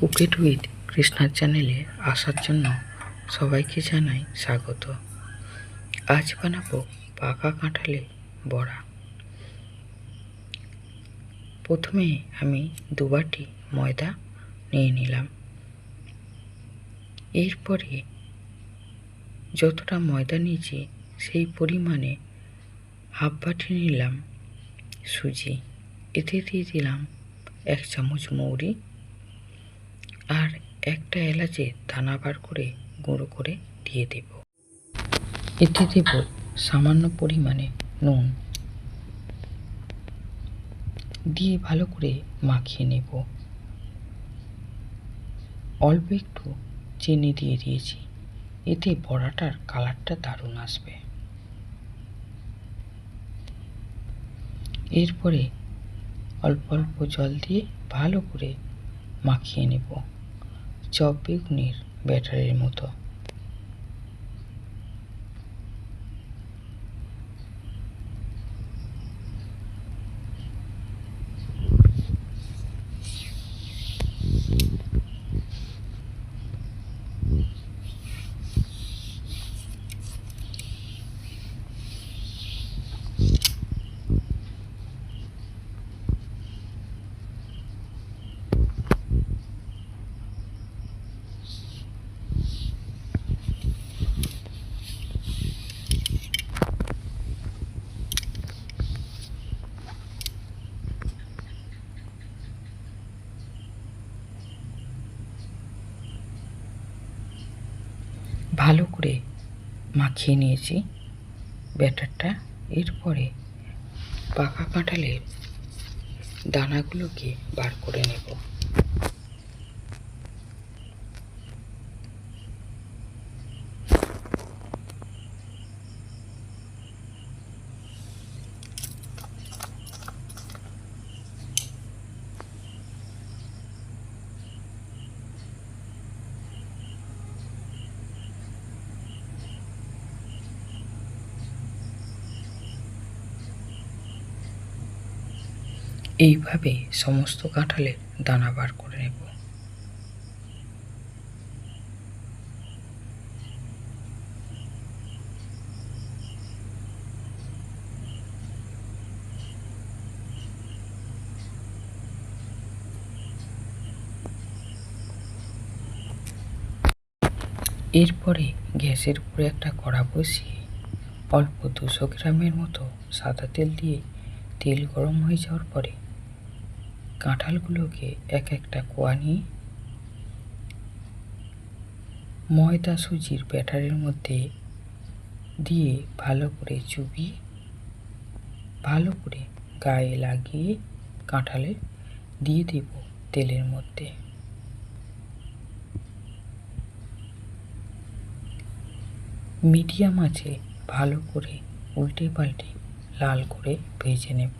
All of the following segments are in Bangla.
কুকেট উইথ কৃষ্ণার চ্যানেলে আসার জন্য সবাইকে জানাই স্বাগত। আজ বানাবো পাকা কাঁঠালে বড়া। প্রথমে আমি দু বাটি ময়দা নিয়ে নিলাম। এরপরে যতটা ময়দা নিয়েছি সেই পরিমাণে হাফ বাটি নিলাম সুজি। এতে দিয়ে দিলাম এক চামচ মৌরি। আর একটা এলাচে দানা বার করে গুঁড়ো করে দিয়ে দেব। এতে দেব সামান্য পরিমাণে নুন। দিয়ে ভালো করে মাখিয়ে নেব। অল্প একটু চিনি দিয়ে দিয়েছি। এতে বড়াটার কালারটা দারুণ আসবে। এরপরে অল্প অল্প জল দিয়ে ভালো করে মাখিয়ে নেব। বেগুনির ব্যাটারের মতো। ভালো করে মাখিয়ে নিয়েছি। ব্যাটারটা এরপরে পাকা কাঁঠালের দানাগুলোকে বার করে নেব। এইভাবে সমস্ত কাঁঠালের দানা বার করে নেব। এরপরে গ্যাসের উপরে একটা কড়া বসিয়ে অল্প দুশো গ্রামের মতো সাদা তেল দিয়ে তেল গরম হয়ে যাওয়ার পরে কাঁঠালগুলোকে এক একটা কোয়া নিয়ে ময়দা সুজির ব্যাটারের মধ্যে দিয়ে ভালো করে চুবিয়ে ভালো করে গায়ে লাগিয়ে কাঁঠালে দিয়ে দেব তেলের মধ্যে। মিডিয়াম আছে ভালো করে উল্টে পাল্টে লাল করে ভেজে নেব।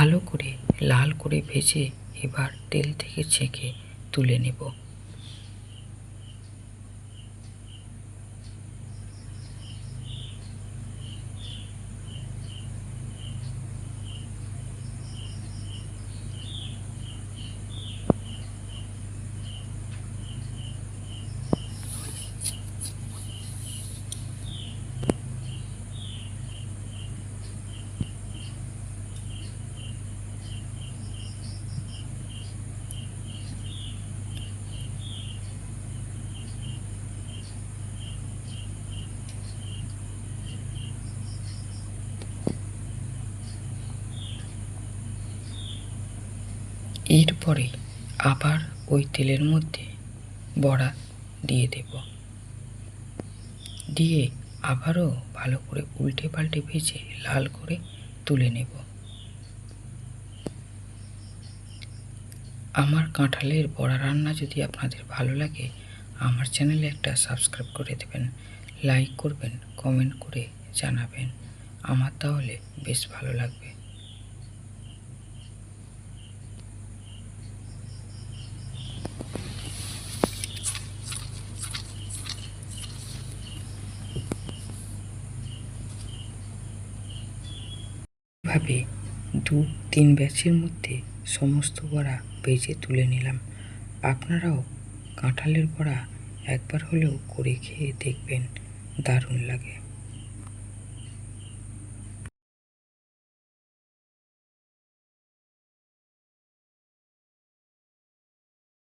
ভালো করে লাল করে ভেজে এবার তেল থেকে ছেঁকে তুলে নেব। এরপরে আবার ওই তেলের মধ্যে বড়া দিয়ে দেব। দিয়ে আবারও ভালো করে উল্টে পাল্টে ভেজে লাল করে তুলে নেব। আমার কাঁঠালের বড়া রান্না যদি আপনাদের ভালো লাগে, আমার চ্যানেলে একটা সাবস্ক্রাইব করে দেবেন, লাইক করবেন, কমেন্ট করে জানাবেন। আমার তাহলে বেশ ভালো লাগবে। ভাবে দু তিন ব্যাচের মধ্যে সমস্ত বড়া বেজে তুলে নিলাম। আপনারাও কাঁঠালের বড়া একবার হলেও করে খেয়ে দেখবেন। দারুণ লাগে।